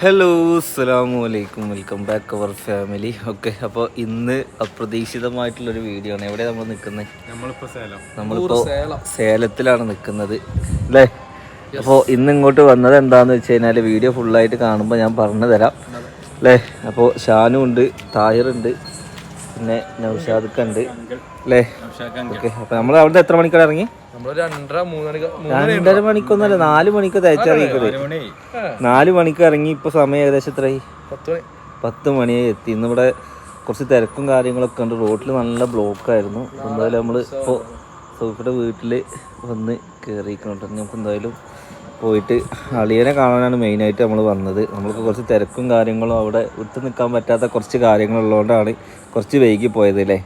Hello അസ്സലാമു അലൈക്കും welcome back our family okay അപ്പോൾ ഇന്ന് അപ്രതീക്ഷിതമായിട്ടുള്ളൊരു വീഡിയോ ആണ്. എവിടെ നമ്മൾ നിൽക്കുന്നത് നമ്മളിപ്പോ സേലം. നമ്മളിപ്പോൾ സേലത്തിലാണ് നിൽക്കുന്നത്. അല്ലേ? അപ്പോൾ ഇന്ന് ഇങ്ങോട്ട് വന്നത് എന്താണെന്ന് വെച്ച് കഴിഞ്ഞാൽ വീഡിയോ ഫുള്ളായിട്ട് കാണുമ്പോൾ ഞാൻ പറഞ്ഞു തരാം. അല്ലേ? അപ്പോൾ ഷാനു ഉണ്ട് താഹിറുണ്ട് പിന്നെ നൗഷാദ് ഉണ്ട്. അല്ലേ? ഓക്കെ അപ്പോൾ നമ്മൾ അവിടെ എത്ര മണിക്കാണ് ഇറങ്ങി? രണ്ടര മണിക്കൊന്നല്ല നാല് മണിക്ക് തയ്ച്ചിറങ്ങിക്കുന്നത് നാല് മണിക്ക് ഇറങ്ങി ഇപ്പൊ സമയം ഏകദേശം എത്രയായി പത്ത് മണി. പത്ത് മണിയായി എത്തി. ഇന്നിവിടെ കുറച്ച് തിരക്കും കാര്യങ്ങളൊക്കെ ഉണ്ട്. റോഡിൽ നല്ല ബ്ലോക്ക് ആയിരുന്നു എന്തായാലും നമ്മൾ ഇപ്പോൾ സൗഫിയുടെ വീട്ടിൽ വന്ന് കയറിയിരിക്കുന്നുണ്ട് നമുക്ക് എന്തായാലും പോയിട്ട് അളിയനെ കാണാനാണ് മെയിനായിട്ട് നമ്മൾ വന്നത്. നമ്മൾക്ക് കുറച്ച് തിരക്കും കാര്യങ്ങളും അവിടെ വിട്ടു നിൽക്കാൻ പറ്റാത്ത കുറച്ച് കാര്യങ്ങളുള്ളതുകൊണ്ടാണ് കുറച്ച് വൈകി പോയത് അല്ലേ?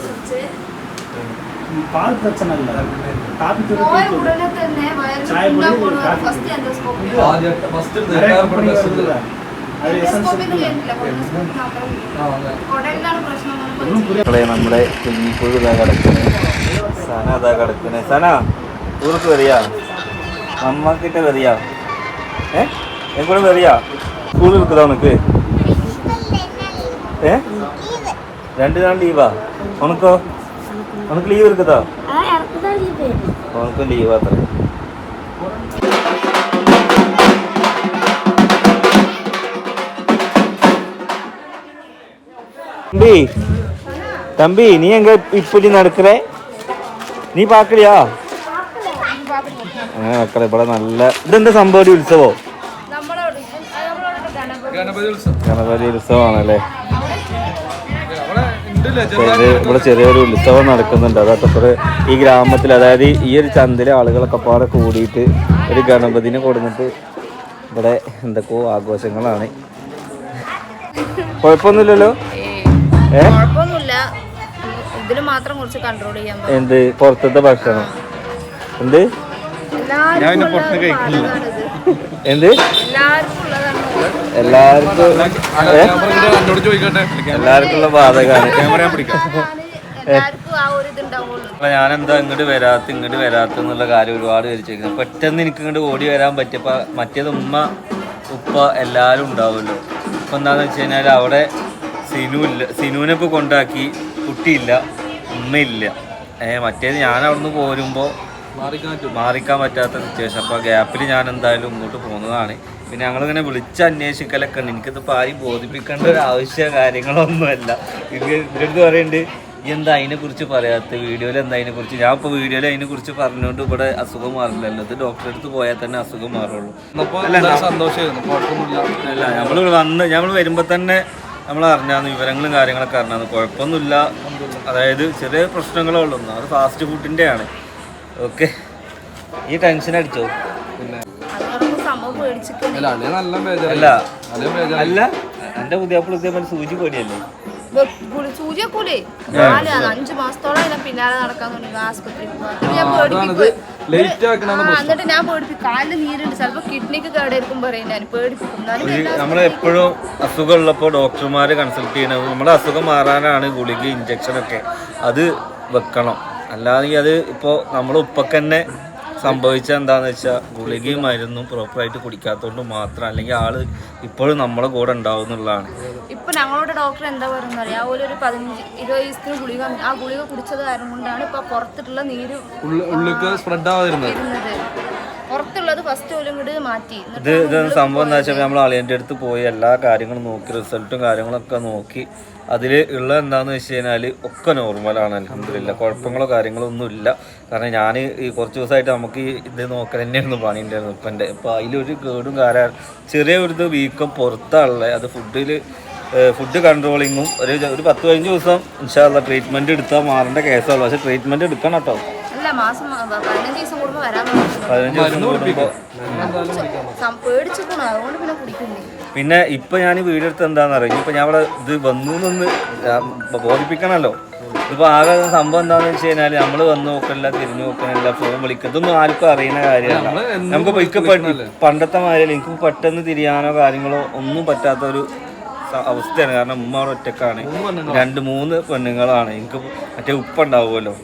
வந்துருச்சு பால் பிரச்சனை இல்ல காபி தூள் உடனே തന്നെ വയറ് ഫസ്റ്റ് എൻഡോസ്കോപ്പി ആദ്യത്തെ ഫസ്റ്റ് നേരത്തെ പ്രശ്നമില്ല നമ്മുടെ കുഞ്ഞിക്കുഴു ഇതാ കിടക്കണേ സന ഇതാ കിടക്കണേ സന ഊർക്ക് വരിക അമ്മക്കിട്ട വരിക ഏ എൻ കൂടെ വരിക സ്കൂളിൽ இருக்குதா உனக்கு ഏ രണ്ട് നാൾ ലീവാ ഉനക്കോ ഉനക്ക് ലീവ് இருக்குதா ഉനക്ക് ലീവ് അത്ര தம்பி தம்பி நீ எங்க இப்படி நடக்கிற നീ പാക്കടിയാ അങ്ങനെ മക്കളെ ഇവിടെ നല്ല ഇതെന്താ സംഭവം ഉത്സവോ നമ്മളോട് നമ്മളോട് ഗണപതി ഗണപതി ഉത്സവം ഗണപതി ഉത്സവമാണല്ലേ അവിടെ ഉണ്ടല്ലേ ഇത് ഇവിടെ ചെറിയൊരു ഉത്സവം നടക്കുന്നുണ്ട്. അതാ ഇവിടെ ഈ ഗ്രാമത്തിൽ അതായത് ഈ ഒരു ചന്തയിലെ ആളുകളൊക്കെ പാടെ കൂടിയിട്ട് ഒരു ഗണപതിനെ കൊടുത്തിട്ട് ഇവിടെ എന്തൊക്കെയോ ആഘോഷങ്ങളാണ്. കുഴപ്പമൊന്നുമില്ലല്ലോ? ഏ? കുഴപ്പമൊന്നുമില്ല. മാത്രം കുറച്ച് കൺട്രോൾ ചെയ്യാൻ പറ്റും. എന്ത്? പുറത്തത്തെ ഭക്ഷണം. എന്ത്. എന്ത്? എല്ലാവർക്കും ഉള്ളതാണ് എല്ലാവർക്കും ഏ? എല്ലാവർക്കും ഉള്ള ബാധകമാണ് ക്യാമറ ഞാൻ പിടിക്കാം. എല്ലാവർക്കും ആ ഒരു ഇതുണ്ടാവുള്ളൂ. അപ്പൊ ഞാനെന്താ ഇങ്ങോട്ട് വരാത്ത ഇങ്ങോട്ട് വരാത്ത എന്നുള്ള കാര്യം ഒരുപാട് വിചാരിച്ചിരിക്കുന്നു പെട്ടെന്ന് എനിക്ക് ഇങ്ങോട്ട് ഓടി വരാൻ പറ്റിയപ്പോ മറ്റേത് ഉമ്മ ഉപ്പ എല്ലാവരും ഉണ്ടാവുമല്ലോ. ഇപ്പൊ എന്താന്ന് വെച്ച് കഴിഞ്ഞാൽ അവിടെ സിനു ഇല്ല സിനുവിനെ ഇപ്പൊ കൊണ്ടാക്കി കുട്ടിയില്ല ഉമ്മയില്ല ഏഹ് മറ്റേത് ഞാൻ അവിടുന്ന് പോരുമ്പോൾ മാറിക്കാൻ പറ്റും. മാറിക്കാൻ പറ്റാത്ത സിറ്റുവേഷൻ അപ്പോൾ ഗ്യാപ്പിൽ ഞാൻ എന്തായാലും ഇങ്ങോട്ട് പോകുന്നതാണ്. പിന്നെ ഞങ്ങളിങ്ങനെ വിളിച്ച് അന്വേഷിക്കലൊക്കെ ഉണ്ട്. എനിക്കിതിപ്പോൾ ആരും ബോധിപ്പിക്കേണ്ട ഒരു ആവശ്യ കാര്യങ്ങളൊന്നുമല്ല. ഇത് ഇതിന്റെ അടുത്ത് പറയുന്നുണ്ട് എന്താ അതിനെക്കുറിച്ച് പറയാത്ത വീഡിയോയിൽ എന്താ അതിനെക്കുറിച്ച്? ഞാൻ ഇപ്പോൾ വീഡിയോയിൽ അതിനെക്കുറിച്ച് പറഞ്ഞുകൊണ്ട് ഇവിടെ അസുഖം മാറില്ലല്ലോ. ഇത് ഡോക്ടറെ അടുത്ത് പോയാൽ തന്നെ അസുഖം മാറുള്ളൂ. അല്ല നമ്മൾ വന്ന് നമ്മൾ വരുമ്പോൾ തന്നെ നമ്മൾ അറിഞ്ഞാന്ന് വിവരങ്ങളും കാര്യങ്ങളൊക്കെ അറിഞ്ഞാന്ന്. കുഴപ്പമൊന്നുമില്ല. അതായത് ചെറിയ പ്രശ്നങ്ങളേ ഉള്ളൂ. അത് ഫാസ്റ്റ് ഫുഡിന്റെ ആണ് ഓക്കെ ഈ ടെൻഷൻ അടിച്ചോ? അല്ല അല്ലേ നല്ല അല്ല. അല്ലേ ബേജാറ് അല്ല എന്റെ പുതിയാപ്പിള ഇതേപോലെ സൂചി പേടിയല്ലേ? സൂചിയൊക്കൂലേ നാല് അഞ്ചു മാസത്തോളം അതിനെ പിന്നാലെ നടക്കാൻ തുടങ്ങി ആസ്പത്രിയിൽ പോവാൻ. എന്നിട്ട് ഞാൻ പേടിപ്പിക്കും ലേറ്റ് ആക്കണാണ് ആ, എന്നിട്ട് ഞാൻ പേടിപ്പിക്കും. കാലിൽ നീരുണ്ട്. ചിലപ്പോ കിഡ്നിക്ക് കേടായിരിക്കും പറയും ഞാൻ പേടിപ്പിക്കും. എന്നാലും ഒരു എല്ലാ നമ്മൾ എപ്പോഴും അസുഖം ഉള്ളപ്പോൾ ഡോക്ടർമാരെ കൺസൾട്ട് ചെയ്യണം നമ്മുടെ അസുഖം മാറാനാണ് ഗുളിക ഇഞ്ചക്ഷൻ ഒക്കെ. അത് വെക്കണം. അല്ലാതെ അത് ഇപ്പോൾ നമ്മുടെ ഉപ്പക്ക് തന്നെ സംഭവിച്ച എന്താന്ന് വെച്ചാൽ ഗുളികയും മരുന്നും പ്രോപ്പറായിട്ട് കുടിക്കാത്തതുകൊണ്ട് മാത്രം അല്ലെങ്കിൽ ആൾ ഇപ്പോഴും നമ്മളെ കൂടെ ഉണ്ടാവും എന്നുള്ളതാണ്. ഇപ്പൊ ഞങ്ങളുടെ ഡോക്ടർ എന്താ പറയുന്നത് അറിയാം അതുപോലെ ഒരു പതിനഞ്ച് ഇരുപത് ദിവസത്തിന് ഗുളിക ആ ഗുളിക കുടിച്ചത് കാരണം കൊണ്ടാണ് ഇപ്പൊ പുറത്തിട്ടുള്ള നീര് സ്പ്രെഡ് ആവാതിരുന്നത്. ഫസ്റ്റ് കൂടി മാറ്റി. ഇത് ഇത് സംഭവം എന്താ വെച്ചാൽ നമ്മൾ അളിയന്റെ അടുത്ത് പോയി എല്ലാ കാര്യങ്ങളും നോക്കി റിസൾട്ടും കാര്യങ്ങളൊക്കെ നോക്കി. അതിൽ ഉള്ള എന്താണെന്ന് വെച്ച് കഴിഞ്ഞാൽ ഒക്കെ നോർമലാണ് അലഹമില്ല കുഴപ്പങ്ങളോ കാര്യങ്ങളോ ഒന്നും ഇല്ല. കാരണം ഞാൻ ഈ കുറച്ച് ദിവസമായിട്ട് നമുക്ക് ഈ ഇത് നോക്കൽ തന്നെയായിരുന്നു പണി ഉണ്ടായിരുന്നു ഇപ്പം എന്റെ അപ്പോൾ അതിലൊരു കേടും കാര്യം ചെറിയ ഒരു ഇത് വീക്കം പുറത്താണുള്ളത് അത് ഫുഡിൽ ഫുഡ് കൺട്രോളിങ്ങും ഒരു ഒരു പത്ത് പതിനഞ്ച് ദിവസം ഇൻഷാല്ല ട്രീറ്റ്മെന്റ് എടുത്താൽ മാറേണ്ട കേസുള്ളൂ പക്ഷേ ട്രീറ്റ്മെന്റ് എടുക്കണം കേട്ടോ. അല്ല മാസം ആ, പതിനഞ്ച് ദിവസം കൂടുമ്പോ വരാൻ പറഞ്ഞു പതിനഞ്ച് ദിവസം കൂടുമ്പോൾ പേടിച്ചിരിക്കണു അതുകൊണ്ട് പിന്നെ ഇപ്പൊ ഞാൻ വീടെടുത്ത് എന്താന്ന് അറിയാം? ഇപ്പൊ ഞാൻ ഇവിടെ ഇത് വന്നു നിന്ന് ഞാൻ ബോധിപ്പിക്കണല്ലോ. ഇപ്പൊ ആകെ സംഭവം എന്താന്ന് വെച്ച് കഴിഞ്ഞാൽ നമ്മൾ വന്ന് നോക്കണില്ല തിരിഞ്ഞു നോക്കണില്ല ഫോൺ വിളിക്കുക ഇതൊന്നും ആർക്കും അറിയുന്ന കാര്യമല്ല. എന്നും നമുക്ക് പണ്ടത്തെ മാതിരി എനിക്ക് പെട്ടെന്ന് തിരിയാനോ കാര്യങ്ങളോ ഒന്നും പറ്റാത്ത ഒരു അവസ്ഥയാണ്. കാരണം ഉമ്മ അവിടെ ഒറ്റക്കാണ്. രണ്ട് മൂന്ന് പെണ്ണുങ്ങളാണ്. എനിക്ക് മറ്റേ ഉപ്പ ഉണ്ടാവുമല്ലോ.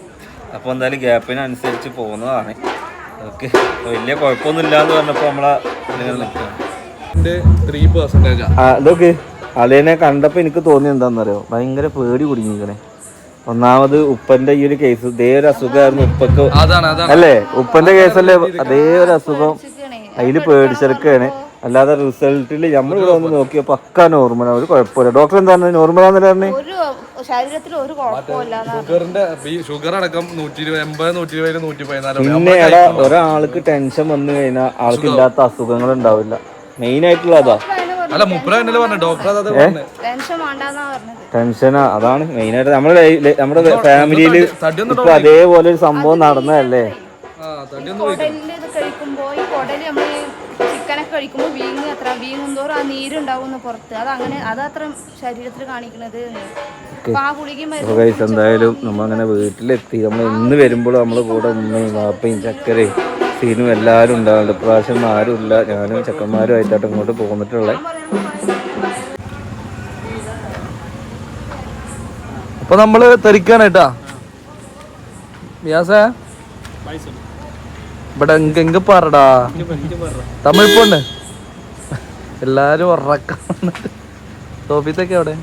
അപ്പോൾ എന്തായാലും ഗ്യാപ്പിനനുസരിച്ച് പോകുന്നതാണ്. ഓക്കെ. വലിയ കുഴപ്പമൊന്നുമില്ല എന്ന് പറഞ്ഞപ്പോൾ നമ്മളെ ത്രീ അതൊക്കെ അലേനെ കണ്ടപ്പോൾ എനിക്ക് തോന്നി എന്താണെന്നറിയോ? ഭയങ്കര പേടി കുടുങ്ങിക്കണേ ഒന്നാമത് ഉപ്പന്റെ ഈ ഒരു കേസ് ഇതേ ഒരു അസുഖമായിരുന്നു ഉപ്പക്ക്. അല്ലേ? ഉപ്പന്റെ കേസല്ലേ അതേ ഒരു അസുഖം. അതിൽ പേടിച്ചെടുക്കുകയാണ് അല്ലാതെ റിസൾട്ടിൽ നമ്മൾ ഇവിടെ വന്ന് നോക്കിയപ്പോ പക്ക നോർമലാണ് ഒരു കുഴപ്പമില്ല. ഡോക്ടർ എന്താണ് നോർമലാന്നല്ലേ പറഞ്ഞു? ഒരു ശരീരത്തിൽ ഒരു കുഴപ്പമില്ല ഷുഗറിന്റെ ഷുഗർ അടക്കം നൂറ്റി ഇരുപത് എൺപത് നൂറ്റി ഇരുപത് നൂറ്റി പതിനാല് പിന്നെ ഒരാൾക്ക് ടെൻഷൻ വന്നു കഴിഞ്ഞാൽ ആൾക്ക് ഇല്ലാത്ത അസുഖങ്ങൾ ഉണ്ടാവില്ല മെയിൻ ആയിട്ടുള്ള അതാ. അല്ല പറഞ്ഞു ഡോക്ടർ ടെൻഷനാ അതാണ് മെയിൻ ആയിട്ട്. നമ്മുടെ നമ്മുടെ ഫാമിലിയിൽ ഇപ്പൊ അതേപോലെ ഒരു സംഭവം നടന്നതല്ലേ? കഴിക്കുമ്പോ ഈ കുടൽ നമ്മൾ ചിക്കനൊക്കെ കഴിക്കുമ്പോൾ വീങ്ങ് അത്ര വീങ്ങും തോറും ആ നീരുണ്ടാവുന്ന പുറത്ത്. അത് അങ്ങനെ അത് അത്ര ശരീരത്തിൽ കാണിക്കണത്? അപ്പൊ മരുന്നും എന്തായാലും നമ്മളങ്ങനെ വീട്ടിലെത്തി. നമ്മൾ ഇന്ന് വരുമ്പോൾ നമ്മളെ കൂടെ ഉമ്മയും വാപ്പയും ചക്കരയും സീനും എല്ലാവരും ഉണ്ടാവുന്നുണ്ട് ഇപ്രാവശ്യം ആരും ഇല്ല ഞാനും ചക്കന്മാരും ആയിട്ടാണ് ഇങ്ങോട്ട് പോന്നിട്ടുള്ളത് അപ്പൊ നമ്മൾ തെറിക്കാണ് കേട്ടാ. വ്യാസ ഇവിടെ എങ്ക എങ്ക പറടാ. തമിഴ് പോണ്ടേ എല്ലാരും ഉറക്കാൻ ടോപ്പിത്തൊക്കെ അവിടെ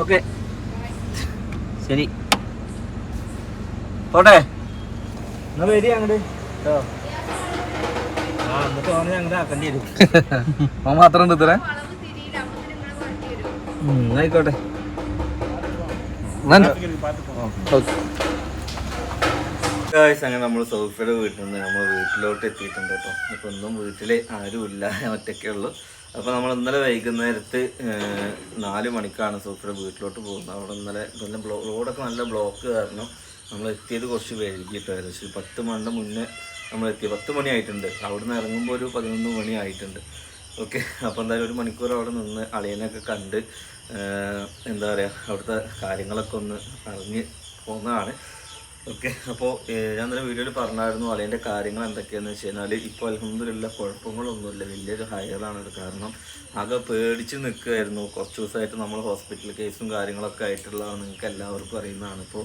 ഓക്കെ ശരി. പോട്ടെ. എന്നാ വരി അങ്ങോട്ട് കേട്ടോ? ആ എന്നിട്ട് ഓനെ അങ്ങോട്ട് ആക്കേണ്ടി വരും. മാത്രം ഉണ്ട് ഇത്രേ? ആയിക്കോട്ടെ. ഓക്കെ അങ്ങനെ നമ്മൾ സോഫിയുടെ വീട്ടിൽ നിന്ന് നമ്മൾ വീട്ടിലോട്ട് എത്തിയിട്ടുണ്ട് കേട്ടോ. ഇപ്പം ഒന്നും വീട്ടിൽ ആരുമില്ല ഒറ്റയ്ക്കേ ഉള്ളൂ. അപ്പോൾ നമ്മൾ ഇന്നലെ വൈകുന്നേരത്ത് നാല് മണിക്കാണ് സോഫിയുടെ വീട്ടിലോട്ട് പോകുന്നത്. അവിടെ ഇന്നലെ നല്ല ബ്ലോ റോഡൊക്കെ നല്ല ബ്ലോക്ക് കാരണം നമ്മൾ എത്തിയത് കുറച്ച് വൈകിട്ടോ ഏകദേശം പത്ത് മണിന്റെ മുന്നേ നമ്മൾ എത്തി. പത്ത് മണിയായിട്ടുണ്ട് അവിടെ നിന്ന് ഇറങ്ങുമ്പോൾ ഒരു പതിനൊന്ന് മണി ആയിട്ടുണ്ട്. ഓക്കെ അപ്പോൾ എന്തായാലും ഒരു മണിക്കൂർ അവിടെ നിന്ന് അളിയനൊക്കെ കണ്ട് എന്താ പറയുക അവിടുത്തെ കാര്യങ്ങളൊക്കെ ഒന്ന് അറിഞ്ഞ് പോകുന്നതാണ് ഓക്കെ അപ്പോൾ ഞാൻ ഇന്നലെ വീഡിയോയിൽ പറഞ്ഞായിരുന്നു അളിയന്റെ കാര്യങ്ങൾ എന്തൊക്കെയാണെന്ന് വെച്ച് കഴിഞ്ഞാൽ ഇപ്പോൾ അലഹമ്മദില്ല കുഴപ്പങ്ങളൊന്നുമില്ല. വലിയൊരു ഹയറാണ് ഇത് കാരണം ആകെ പേടിച്ച് നിൽക്കുമായിരുന്നു കുറച്ച് ദിവസമായിട്ട് നമ്മൾ ഹോസ്പിറ്റൽ കേസും കാര്യങ്ങളൊക്കെ ആയിട്ടുള്ളതാണ് നിങ്ങൾക്ക് എല്ലാവർക്കും അറിയുന്നതാണ്. ഇപ്പോൾ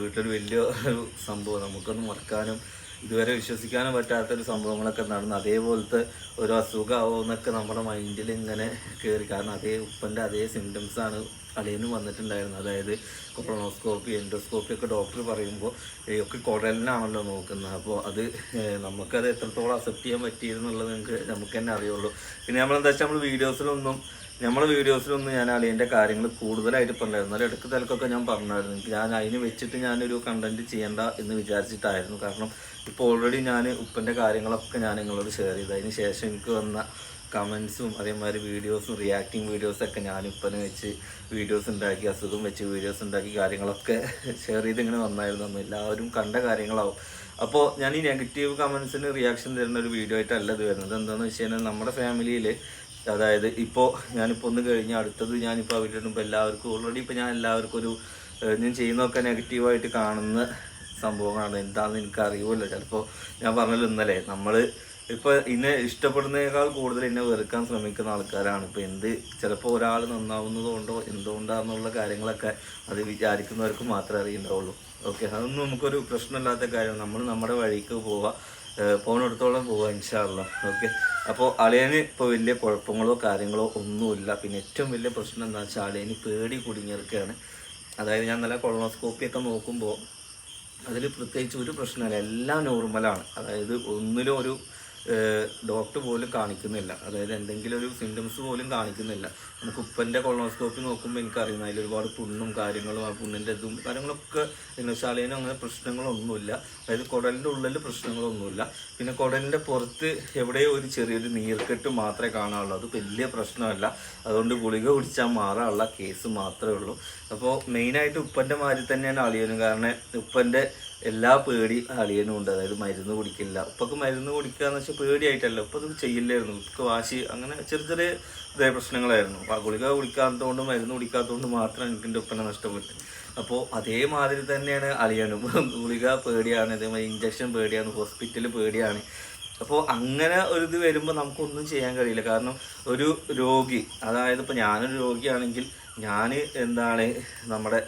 വീട്ടിലൊരു വലിയ ഒരു സംഭവം. നമുക്കൊന്ന് മറക്കാനും ഇതുവരെ വിശ്വസിക്കാനും പറ്റാത്തൊരു സംഭവങ്ങളൊക്കെ നടന്നു അതേപോലത്തെ ഒരു അസുഖമാവോ എന്നൊക്കെ നമ്മുടെ മൈൻഡിൽ ഇങ്ങനെ കയറി കാരണം അതേ ഉപ്പന്റെ അതേ സിംറ്റംസാണ് അളിയനും വന്നിട്ടുണ്ടായിരുന്നു. അതായത് കൊറോണോസ്കോപ്പി എൻഡോസ്കോപ്പി ഒക്കെ ഡോക്ടർ പറയുമ്പോൾ ഒക്കെ കുടലിനാണല്ലോ നോക്കുന്നത് അപ്പോൾ അത് നമുക്കത് എത്രത്തോളം അക്സെപ്റ്റ് ചെയ്യാൻ പറ്റിയിരുന്നുള്ളത് നിങ്ങൾക്ക് നമുക്ക് തന്നെ അറിയുള്ളൂ. പിന്നെ നമ്മളെന്താ വെച്ചാൽ നമ്മൾ വീഡിയോസിലൊന്നും നമ്മളെ വീഡിയോസിലൊന്നും ഞാൻ അളിയന്റെ കാര്യങ്ങൾ കൂടുതലായിട്ട് പറഞ്ഞായിരുന്നു എന്നാൽ ഇടയ്ക്ക് തിരക്കൊക്കെ ഞാൻ പറഞ്ഞായിരുന്നു. ഞാൻ അതിന് വെച്ചിട്ട് ഞാനൊരു കണ്ടന്റ് ചെയ്യേണ്ട എന്ന് വിചാരിച്ചിട്ടായിരുന്നു. കാരണം ഇപ്പോൾ ഓൾറെഡി ഞാൻ ഉപ്പന്റെ കാര്യങ്ങളൊക്കെ ഞാൻ നിങ്ങളോട് ഷെയർ ചെയ്തു. അതിന് ശേഷം എനിക്ക് വന്ന കമൻസും അതേമാതിരി വീഡിയോസും റിയാക്ടിങ് വീഡിയോസൊക്കെ ഞാനിപ്പം വെച്ച് വീഡിയോസ് ഉണ്ടാക്കി അസുഖം വെച്ച് വീഡിയോസ് ഉണ്ടാക്കി കാര്യങ്ങളൊക്കെ ഷെയർ ചെയ്ത് ഇങ്ങനെ വന്നായിരുന്നു. അന്ന് എല്ലാവരും കണ്ട കാര്യങ്ങളാവും. അപ്പോൾ ഞാൻ ഈ നെഗറ്റീവ് കമൻസിന് റിയാക്ഷൻ തരുന്ന ഒരു വീഡിയോ ആയിട്ടല്ല ഇത് വരുന്നത്. എന്താണെന്ന് വെച്ച് കഴിഞ്ഞാൽ നമ്മുടെ ഫാമിലിയിൽ അതായത് ഇപ്പോൾ ഞാനിപ്പോൾ ഒന്ന് കഴിഞ്ഞ് അടുത്തത് ഞാനിപ്പോൾ അവരുടെ മുമ്പ് എല്ലാവർക്കും ഓൾറെഡി ഇപ്പോൾ ഞാൻ എല്ലാവർക്കും ഒരു ഞാൻ ചെയ്യുന്നതൊക്കെ നെഗറ്റീവായിട്ട് കാണുന്ന സംഭവങ്ങളാണ്. എന്താണെന്ന് എനിക്ക് അറിയുമല്ലോ ചിലപ്പോൾ ഞാൻ പറഞ്ഞല്ലോ ഇന്നലെ നമ്മൾ ഇപ്പോൾ ഇന്നെ ഇഷ്ടപ്പെടുന്നതിനേക്കാൾ കൂടുതൽ എന്നെ വെറുക്കാൻ ശ്രമിക്കുന്ന ആൾക്കാരാണ്. ഇപ്പോൾ എന്ത് ചിലപ്പോൾ ഒരാൾ നന്നാവുന്നത് കൊണ്ടോ കാര്യങ്ങളൊക്കെ അത് വിചാരിക്കുന്നവർക്ക് മാത്രമേ അറിയുണ്ടാവുള്ളൂ. ഓക്കെ അതൊന്നും നമുക്കൊരു പ്രശ്നമില്ലാത്ത കാര്യം നമ്മൾ നമ്മുടെ വഴിക്ക് പോവാ പോകുന്നിടത്തോളം പോവുക ഇൻഷാല്ല ഓക്കെ അപ്പോൾ അളിയന് ഇപ്പോൾ വലിയ കുഴപ്പങ്ങളോ കാര്യങ്ങളോ ഒന്നുമില്ല. പിന്നെ ഏറ്റവും വലിയ പ്രശ്നം എന്താ വെച്ചാൽ അളിയന് പേടി കുടുങ്ങിയിരിക്കുകയാണ്. അതായത് ഞാൻ നല്ല കൊളോണോസ്കോപ്പി ഒക്കെ നോക്കുമ്പോൾ അതിൽ പ്രത്യേകിച്ച് ഒരു പ്രശ്നമില്ല. എല്ലാം നോർമലാണ്. അതായത് ഒന്നിലും ഒരു ഡോക്ടർ പോലും കാണിക്കുന്നില്ല. അതായത് എന്തെങ്കിലും ഒരു സിംറ്റംസ് പോലും കാണിക്കുന്നില്ല. നമുക്ക് ഉപ്പന്റെ കൊളോണോസ്കോപ്പി നോക്കുമ്പോൾ എനിക്കറിയുന്ന അതിൽ ഒരുപാട് പുണ്ണും കാര്യങ്ങളും ആ പുണ്ണിന്റെ ഇതും കാര്യങ്ങളൊക്കെ ശാലയിനും അങ്ങനെ പ്രശ്നങ്ങളൊന്നുമില്ല. അതായത് കുടലിന്റെ ഉള്ളിൽ പ്രശ്നങ്ങളൊന്നുമില്ല. പിന്നെ കുടലിന്റെ പുറത്ത് എവിടെയോ ഒരു ചെറിയൊരു നീർക്കെട്ട് മാത്രമേ കാണാനുള്ളൂ. അത് വലിയ പ്രശ്നമല്ല. അതുകൊണ്ട് ഗുളിക കുടിച്ചാൽ മാറാനുള്ള കേസ് മാത്രമേ ഉള്ളൂ. അപ്പോൾ മെയിനായിട്ട് ഉപ്പന്റെ മാതിരി തന്നെയാണ് അളിയനും. കാരണം ഉപ്പന്റെ എല്ലാ പേടി അളിയനും ഉണ്ട്. അതായത് മരുന്ന് കുടിക്കില്ല. ഉപ്പൊക്കെ മരുന്ന് കുടിക്കുക എന്ന് വെച്ചാൽ പേടിയായിട്ടല്ല. ഉപ്പ അത് ചെയ്യില്ലായിരുന്നു. ഉപ്പ് വാശി അങ്ങനെ ചെറിയ ചെറിയ ഇതേ പ്രശ്നങ്ങളായിരുന്നു. ആ ഗുളിക കുടിക്കാത്തതുകൊണ്ട് മരുന്ന് കുടിക്കാത്തതുകൊണ്ട് മാത്രം എനിക്ക് എന്റെ ഉപ്പനെ നഷ്ടപ്പെട്ടു. അപ്പോൾ അതേമാതിരി തന്നെയാണ് അളിയനും. ഗുളിക പേടിയാണ് അതേമാതിരി ഇഞ്ചക്ഷൻ പേടിയാണ് ഹോസ്പിറ്റൽ പേടിയാണ്. അപ്പോൾ അങ്ങനെ ഒരു ഇത് വരുമ്പോൾ നമുക്കൊന്നും ചെയ്യാൻ കഴിയില്ല. കാരണം ഒരു രോഗി അതായത് ഇപ്പോൾ ഞാനൊരു രോഗിയാണെങ്കിൽ ഞാൻ എന്താണ് നമ്മുടെ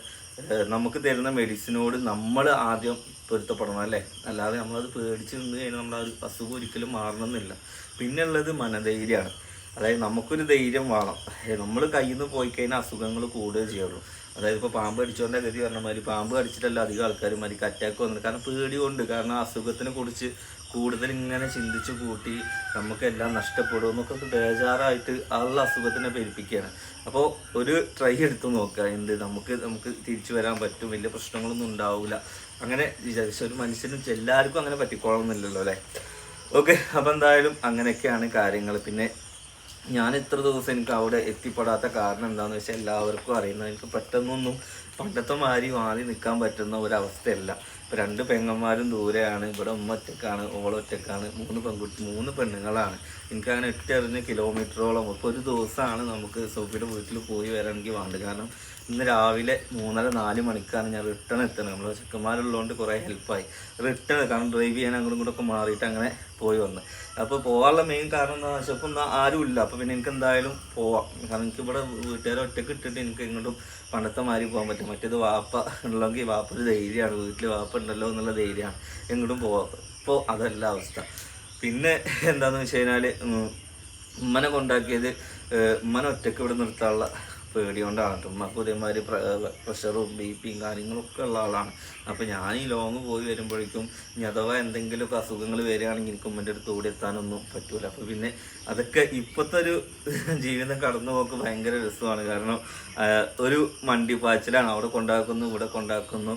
നമുക്ക് തരുന്ന മെഡിസിനോട് നമ്മൾ ആദ്യം പൊരുത്തപ്പെടണം അല്ലേ? അല്ലാതെ നമ്മളത് പേടിച്ച് നിന്ന് കഴിഞ്ഞാൽ നമ്മൾ ആ ഒരു അസുഖം ഒരിക്കലും മാറണമെന്നില്ല. പിന്നെ ഉള്ളത് മനധൈര്യമാണ്. അതായത് നമുക്കൊരു ധൈര്യം വേണം. നമ്മൾ കയ്യിൽ നിന്ന് പോയി കഴിഞ്ഞാൽ അസുഖങ്ങൾ കൂടുകയേ ചെയ്യുള്ളൂ. അതായത് ഇപ്പോൾ പാമ്പ് കടിച്ചോണ്ട ഗതി പറഞ്ഞ മാതിരി പാമ്പ് കടിച്ചിട്ടല്ല അധികം ആൾക്കാർ മരിക്ക് അറ്റാക്ക് വന്നത് കാരണം പേടി കൊണ്ട് കാരണം അസുഖത്തിനെ കുറിച്ച് കൂടുതൽ ഇങ്ങനെ ചിന്തിച്ച് കൂട്ടി നമുക്കെല്ലാം നഷ്ടപ്പെടും എന്നൊക്കെ ബേജാറായിട്ട് ഉള്ള അസുഖത്തിനെ പെരുപ്പിക്കുകയാണ് അപ്പോൾ ഒരു ട്രൈ എടുത്ത് നോക്കുക. എന്ത് നമുക്ക് നമുക്ക് തിരിച്ചു വരാൻ പറ്റും. വലിയ പ്രശ്നങ്ങളൊന്നും ഉണ്ടാവില്ല അങ്ങനെ വിചാരിച്ച ഒരു മനുഷ്യനും എല്ലാവർക്കും അങ്ങനെ പറ്റിക്കോളണമെന്നില്ലല്ലോ അല്ലേ? ഓക്കെ അപ്പോൾ എന്തായാലും അങ്ങനെയൊക്കെയാണ് കാര്യങ്ങൾ പിന്നെ ഞാൻ ഇത്ര ദിവസം എനിക്ക് അവിടെ എത്തിപ്പെടാത്ത കാരണം എന്താണെന്ന് വെച്ചാൽ എല്ലാവർക്കും അറിയുന്നത് എനിക്ക് പെട്ടെന്നൊന്നും പണ്ടത്തെ മാതിരി മാറി നിൽക്കാൻ പറ്റുന്ന ഒരവസ്ഥയല്ല. ഇപ്പം രണ്ട് പെങ്ങന്മാരും ദൂരെയാണ് ഇവിടെ ഉമ്മ ഒറ്റക്കാണ് ഓളൊറ്റക്കാണ് മൂന്ന് പെൺകുട്ടി മൂന്ന് പെണ്ണുങ്ങളാണ്. എനിക്കങ്ങനെ എട്ടറിഞ്ഞ് കിലോമീറ്ററോളം ഇപ്പോൾ ഒരു ദിവസമാണ് നമുക്ക് സോഫിയുടെ വീട്ടിൽ പോയി വരണമെങ്കിൽ വേണ്ടത്. കാരണം ഇന്ന് രാവിലെ മൂന്നര നാല് മണിക്കാണ് ഞാൻ റിട്ടേൺ എത്തുന്നത്. നമ്മൾ ചെക്കന്മാരുള്ളതുകൊണ്ട് കുറേ ഹെൽപ്പായി റിട്ടേൺ കാരണം ഡ്രൈവ് ചെയ്യാൻ അങ്ങോട്ടും ഒക്കെ മാറിയിട്ട് അങ്ങനെ പോയി വന്ന്. അപ്പോൾ പോകാനുള്ള മെയിൻ കാരണം എന്താണെന്ന് വെച്ചാൽ ഇപ്പം ആരും ഇല്ല അപ്പോൾ പിന്നെ എനിക്ക് എന്തായാലും പോവാം. കാരണം എനിക്ക് ഇവിടെ വീട്ടുകാരെ ഒറ്റയ്ക്ക് ഇട്ടിട്ട് എനിക്ക് ഇങ്ങോട്ടും പണ്ടത്തെ മാറി പോകാൻ പറ്റും മറ്റേത് വാപ്പ ഉള്ളെങ്കിൽ വാപ്പ ഒരു ധൈര്യമാണ്. വീട്ടിൽ വാപ്പ ഉണ്ടല്ലോ എന്നുള്ള ധൈര്യമാണ്. എങ്ങോട്ടും പോവാം. ഇപ്പോൾ അതല്ല അവസ്ഥ. പിന്നെ എന്താണെന്ന് വെച്ച് കഴിഞ്ഞാൽ ഉമ്മനെ കൊണ്ടാക്കിയത് ഉമ്മനെ ഒറ്റയ്ക്ക് ഇവിടെ നിർത്താനുള്ള പേടി കൊണ്ടാണ് കേട്ടോ ഉമ്മക്ക് ഇതേമാതിരി പ്രഷറും ബി പിയും കാര്യങ്ങളൊക്കെ ഉള്ള ആളാണ്. അപ്പോൾ ഞാൻ ഈ ലോങ് പോയി വരുമ്പോഴേക്കും ഇനി അഥവാ എന്തെങ്കിലുമൊക്കെ അസുഖങ്ങൾ വരികയാണെങ്കിൽ എനിക്ക് ഉമ്മന്റെ അടുത്ത് ഓടി എത്താനൊന്നും പറ്റൂല. അപ്പോൾ പിന്നെ അതൊക്കെ ഇപ്പോഴത്തെ ഒരു ജീവിതം കടന്നു പോക്ക് ഭയങ്കര രസമാണ്. കാരണം ഒരു മണ്ടി പാച്ചിലാണ് അവിടെ കൊണ്ടാക്കുന്നു ഇവിടെ കൊണ്ടാക്കുന്നു.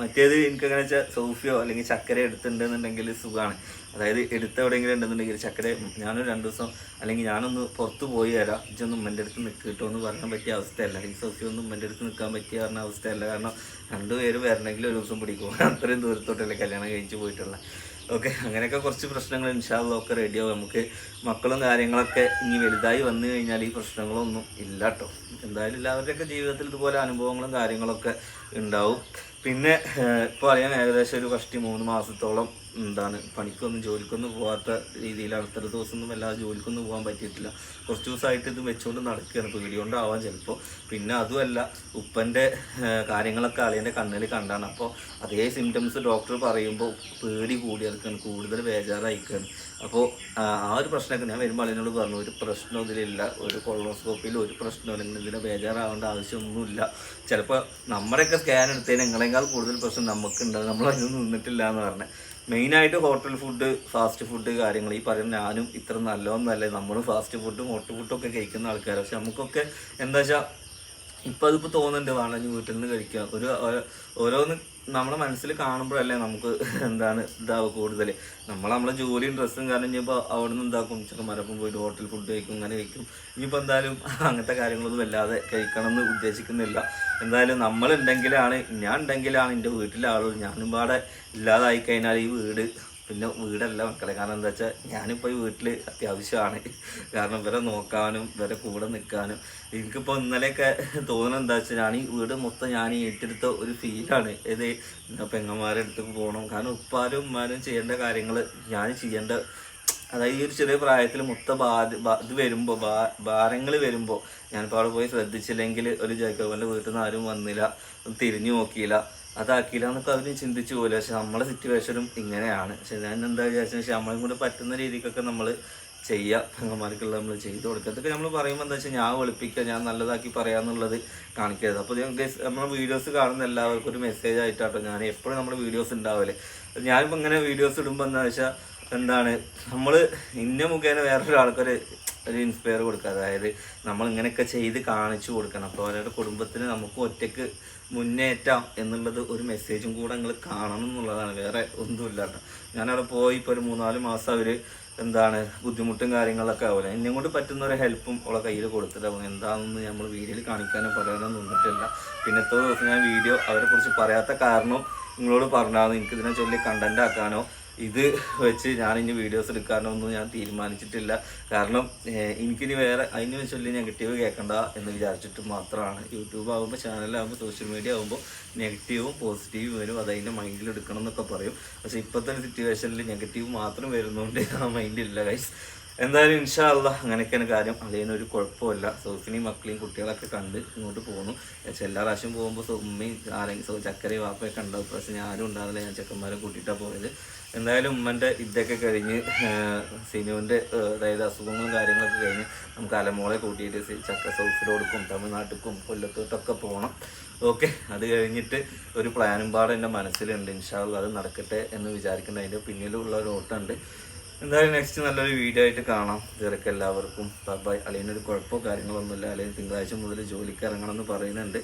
മറ്റേത് എനിക്ക് അങ്ങനെ വെച്ചാൽ സോഫിയോ അല്ലെങ്കിൽ ചക്കര എടുത്തിട്ടുണ്ടെന്നുണ്ടെങ്കിൽ സുഖമാണ് അതായത് എടുത്ത് എവിടെയെങ്കിലും ഉണ്ടെന്നുണ്ടെങ്കിൽ ചക്കര ഞാനൊരു രണ്ട് ദിവസം അല്ലെങ്കിൽ ഞാനൊന്ന് പുറത്ത് പോയി തരാം ഇജൊന്നും ഉമ്മന്റെ അടുത്ത് നിൽക്കിട്ടോ എന്ന് പറയാൻ പറ്റിയ അവസ്ഥയല്ല. ഈ സോഫിയോ ഒന്നും ഉമ്മന്റെ അടുത്ത് നിൽക്കാൻ പറ്റിയ പറഞ്ഞ അവസ്ഥയല്ല. കാരണം രണ്ടുപേര് വരണമെങ്കിൽ ഒരു ദിവസം പിടിക്കും. അത്രയും ദൂരത്തോട്ടല്ലേ കല്യാണം കഴിച്ച് പോയിട്ടുള്ള. ഓക്കെ അങ്ങനെയൊക്കെ കുറച്ച് പ്രശ്നങ്ങൾ ഇൻഷാല്ല ഒക്കെ റെഡിയാവും നമുക്ക് മക്കളും കാര്യങ്ങളൊക്കെ ഇനി വലുതായി വന്നു കഴിഞ്ഞാൽ ഈ പ്രശ്നങ്ങളൊന്നും ഇല്ല കേട്ടോ എന്തായാലും എല്ലാവരുടെയൊക്കെ ജീവിതത്തിൽ ഇതുപോലെ അനുഭവങ്ങളും കാര്യങ്ങളൊക്കെ ഉണ്ടാവും. പിന്നെ ഇപ്പോൾ അറിയാൻ ഏകദേശം ഒരു കഷ്ടി മൂന്ന് മാസത്തോളം എന്താണ് പണിക്കൊന്നും ജോലിക്കൊന്നും പോകാത്ത രീതിയിലാണ്. ഇത്ര ദിവസമൊന്നും അല്ല ജോലിക്കൊന്നും പോകാൻ പറ്റിയിട്ടില്ല. കുറച്ച് ദിവസമായിട്ട് ഇത് വെച്ചുകൊണ്ട് നടക്കുകയാണ്. പേടി കൊണ്ടാവാൻ ചിലപ്പോൾ പിന്നെ അതുമല്ല ഉപ്പന്റെ കാര്യങ്ങളൊക്കെ അളിയന്റെ കണ്ണിൽ കണ്ടാണ്. അപ്പോൾ അതേ സിംറ്റംസ് ഡോക്ടർ പറയുമ്പോൾ പേടി കൂടി എടുക്കുകയാണ് കൂടുതൽ വേജാറായിക്കാണ് അപ്പോൾ ആ ഒരു പ്രശ്നമൊക്കെ ഞാൻ വരുമ്പോൾ അളിയനോട് പറഞ്ഞു ഒരു പ്രശ്നം ഇതിലില്ല. ഒരു കൊളോസ്കോപ്പിൽ ഒരു പ്രശ്നം അല്ലെങ്കിൽ ഇതിനെ ബേജാറാവേണ്ട ആവശ്യമൊന്നുമില്ല. ചിലപ്പോൾ നമ്മുടെയൊക്കെ സ്കാൻ എടുത്തതിന് നിങ്ങളെക്കാൾ കൂടുതൽ പ്രശ്നം നമുക്കുണ്ടാവും നമ്മളതിനൊന്നും നിന്നിട്ടില്ല എന്ന് പറഞ്ഞത് മെയിനായിട്ട് ഹോട്ടൽ ഫുഡ് ഫാസ്റ്റ് ഫുഡ് കാര്യങ്ങൾ. ഈ പറയുന്ന ഞാനും ഇത്ര നല്ലതൊന്നല്ലേ നമ്മളും ഫാസ്റ്റ് ഫുഡും ഹോട്ടൽ ഫുഡും ഒക്കെ കഴിക്കുന്ന ആൾക്കാരാണ് പക്ഷെ നമുക്കൊക്കെ എന്താ വെച്ചാൽ ഇപ്പം അതിപ്പോൾ തോന്നുന്നുണ്ട് വേണമെങ്കിൽ വീട്ടിൽ നിന്ന് കഴിക്കുക ഒരു ഓരോന്ന് നമ്മുടെ മനസ്സിൽ കാണുമ്പോഴല്ലേ നമുക്ക് എന്താണ് ഇതാവുക കൂടുതൽ നമ്മൾ നമ്മളെ ജോലിയും ഡ്രസ്സും കാരണം ഇനിയിപ്പോൾ അവിടെ നിന്ന് എന്താക്കും? ചെക്കന്മാരൊപ്പം പോയിട്ട് ഹോട്ടൽ ഫുഡ് കഴിക്കും അങ്ങനെ കഴിക്കും. ഇനിയിപ്പോൾ എന്തായാലും അങ്ങനത്തെ കാര്യങ്ങളൊന്നും വല്ലാതെ കഴിക്കണം എന്ന് ഉദ്ദേശിക്കുന്നില്ല. എന്തായാലും നമ്മളുണ്ടെങ്കിലാണ് ഞാൻ ഉണ്ടെങ്കിലാണ് എന്റെ വീട്ടിലെ ആളുകൾ ഞാനും പാടെ ഇല്ലാതായി കഴിഞ്ഞാൽ ഈ വീട് പിന്നെ വീടല്ല മക്കളെ. കാരണം എന്താ വെച്ചാൽ ഞാനിപ്പോൾ ഈ വീട്ടിൽ അത്യാവശ്യമാണ്. കാരണം ഇവരെ നോക്കാനും ഇവരെ കൂടെ നിൽക്കാനും എനിക്കിപ്പോൾ ഇന്നലെയൊക്കെ തോന്നുന്നത് എന്താ വെച്ചാൽ ഞാൻ ഈ വീട് മൊത്തം ഞാൻ ഏറ്റെടുത്ത ഒരു ഫീലാണ്. ഏത് പെങ്ങന്മാരുടെ അടുത്തേക്ക് പോകണം കാരണം ഉപ്പാരും ഉമ്മാരും ചെയ്യേണ്ട കാര്യങ്ങൾ ഞാൻ ചെയ്യേണ്ട അതായത് ഈ ഒരു ചെറിയ പ്രായത്തിൽ മൊത്തം ബാധ ഇത് വരുമ്പോൾ ഭാരങ്ങൾ വരുമ്പോൾ ഞാനിപ്പോൾ അവിടെ പോയി ശ്രദ്ധിച്ചില്ലെങ്കിൽ ഒരു ജേക്കോബന്റെ വീട്ടിൽ നിന്ന് ആരും വന്നില്ല. തിരിഞ്ഞു നോക്കിയില്ല. അതാക്കിയില്ല എന്നൊക്കെ അവരും ചിന്തിച്ചു പോലെ. പക്ഷെ നമ്മളെ സിറ്റുവേഷനും ഇങ്ങനെയാണ്. പക്ഷെ ഞാൻ എന്താ വിചാരിച്ചത് പക്ഷെ നമ്മളെ കൂടെ പറ്റുന്ന രീതിക്കൊക്കെ നമ്മൾ ചെയ്യുക പെങ്ങന്മാർക്കുള്ള നമ്മൾ ചെയ്തു കൊടുക്കുക. ഇതൊക്കെ നമ്മൾ പറയുമ്പോൾ എന്താ വെച്ചാൽ ഞാൻ വെളുപ്പിക്കുക ഞാൻ നല്ലതാക്കി പറയാന്നുള്ളത് കാണിക്കരുത്. അപ്പോൾ ഞാൻ guys, നമ്മളെ വീഡിയോസ് കാണുന്ന എല്ലാവർക്കും ഒരു മെസ്സേജ് ആയിട്ടാട്ടോ ഞാൻ എപ്പോഴും നമ്മുടെ വീഡിയോസ് ഉണ്ടാവില്ലേ ഞാനിപ്പോൾ ഇങ്ങനെ വീഡിയോസ് ഇടുമ്പോൾ എന്താ വെച്ചാൽ എന്താണ് നമ്മൾ ഇന്ന മുഖേന വേറൊരാൾക്കൊരു ഒരു ഇൻസ്പയർ കൊടുക്കുക. അതായത് നമ്മൾ ഇങ്ങനെയൊക്കെ ചെയ്ത് കാണിച്ചു കൊടുക്കണം. അപ്പോൾ അവരുടെ കുടുംബത്തിന് നമുക്ക് ഒറ്റയ്ക്ക് മുന്നേറ്റാം എന്നുള്ളത് ഒരു മെസ്സേജും കൂടെ നിങ്ങൾ കാണണം എന്നുള്ളതാണ്. വേറെ ഒന്നുമില്ല ഞാനവിടെ പോയി ഇപ്പോൾ ഒരു മൂന്നാൽ മാസം അവർ എന്താണ് ബുദ്ധിമുട്ടും കാര്യങ്ങളൊക്കെ ആവില്ല എന്നെ കൊണ്ട് പറ്റുന്ന ഒരു ഹെൽപ്പും ഉള്ള കയ്യിൽ കൊടുത്തിട്ടാവും എന്താണെന്ന് നമ്മൾ വീഡിയോയിൽ കാണിക്കാനോ പറയാനോ നിന്നിട്ടില്ല. പിന്നത്തെ ദിവസം ഞാൻ വീഡിയോ അവരെക്കുറിച്ച് പറയാത്ത കാരണം നിങ്ങളോട് പറഞ്ഞാൽ ഇതിനെ ചൊല്ലി കണ്ടന്റ് ആക്കാനോ ഇത് വെച്ച് ഞാൻ ഇനി വീഡിയോസ് എടുക്കാനൊന്നും ഞാൻ തീരുമാനിച്ചിട്ടില്ല. കാരണം എനിക്കിനി വേറെ അതിന് ചൊല്ലി നെഗറ്റീവ് കേൾക്കണ്ട എന്ന് വിചാരിച്ചിട്ട് മാത്രമാണ്. യൂട്യൂബ് ആകുമ്പോൾ ചാനലാകുമ്പോൾ സോഷ്യൽ മീഡിയ ആകുമ്പോൾ നെഗറ്റീവും പോസിറ്റീവും വരും. അത് അതിന്റെ മൈൻഡിൽ എടുക്കണം എന്നൊക്കെ പറയും. പക്ഷേ ഇപ്പോഴത്തെ സിറ്റുവേഷനിൽ നെഗറ്റീവ് മാത്രം വരുന്നതുകൊണ്ട് ആ മൈൻഡില്ല ഗൈസ് എന്തായാലും ഇൻഷാ ഇൻഷാല്ല അങ്ങനെയൊക്കെയാണ് കാര്യം. അളിയനൊരു കുഴപ്പമില്ല. സോഫിനെയും മക്കളെയും കുട്ടികളൊക്കെ കണ്ട് ഇങ്ങോട്ട് പോകുന്നു എല്ലാ പ്രാവശ്യം പോകുമ്പോൾ ഉമ്മയും ആരെങ്കിലും ചക്കരയും വാപ്പയൊക്കെ ഉണ്ടാവും. പ്രശ്നം ഞാനും ഉണ്ടാവില്ല ഞാൻ ചെക്കന്മാരെ കൂട്ടിയിട്ടാണ് പോയത്. എന്തായാലും ഉമ്മന്റെ ഇതൊക്കെ കഴിഞ്ഞ് സിനുവിന്റെ അതായത് അസുഖങ്ങളും കാര്യങ്ങളൊക്കെ കഴിഞ്ഞ് നമുക്ക് അലമോളെ കൂട്ടിയിട്ട് ചക്ക സൗഫിലോടുക്കും തമിഴ്നാട്ടിക്കും കൊല്ലത്തോട്ടൊക്കെ പോകണം ഓക്കെ അത് കഴിഞ്ഞിട്ട് ഒരു പ്ലാനും പാടെ എന്റെ മനസ്സിലുണ്ട്. ഇൻഷാള്ള അത് നടക്കട്ടെ എന്ന് വിചാരിക്കുന്ന. അതിന്റെ പിന്നിലുള്ള ഒരു ഓട്ടമുണ്ട്. എന്തായാലും നെക്സ്റ്റ് നല്ലൊരു വീഡിയോ ആയിട്ട് കാണാം. ഇതൊക്കെ എല്ലാവർക്കും ബൈ അളിയനൊരു കുഴപ്പമോ കാര്യങ്ങളൊന്നുമില്ല. അല്ലെങ്കിൽ തിങ്കളാഴ്ച മുതൽ ജോലിക്ക് ഇറങ്ങണം എന്ന് പറയുന്നുണ്ട്.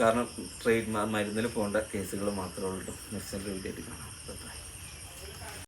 കാരണം ട്രേഡ് മരുന്നിൽ പോകേണ്ട കേസുകൾ മാത്രമേ ഉള്ളൂ. നെക്സ്റ്റ് നല്ലൊരു വീഡിയോ ആയിട്ട് കാണാം.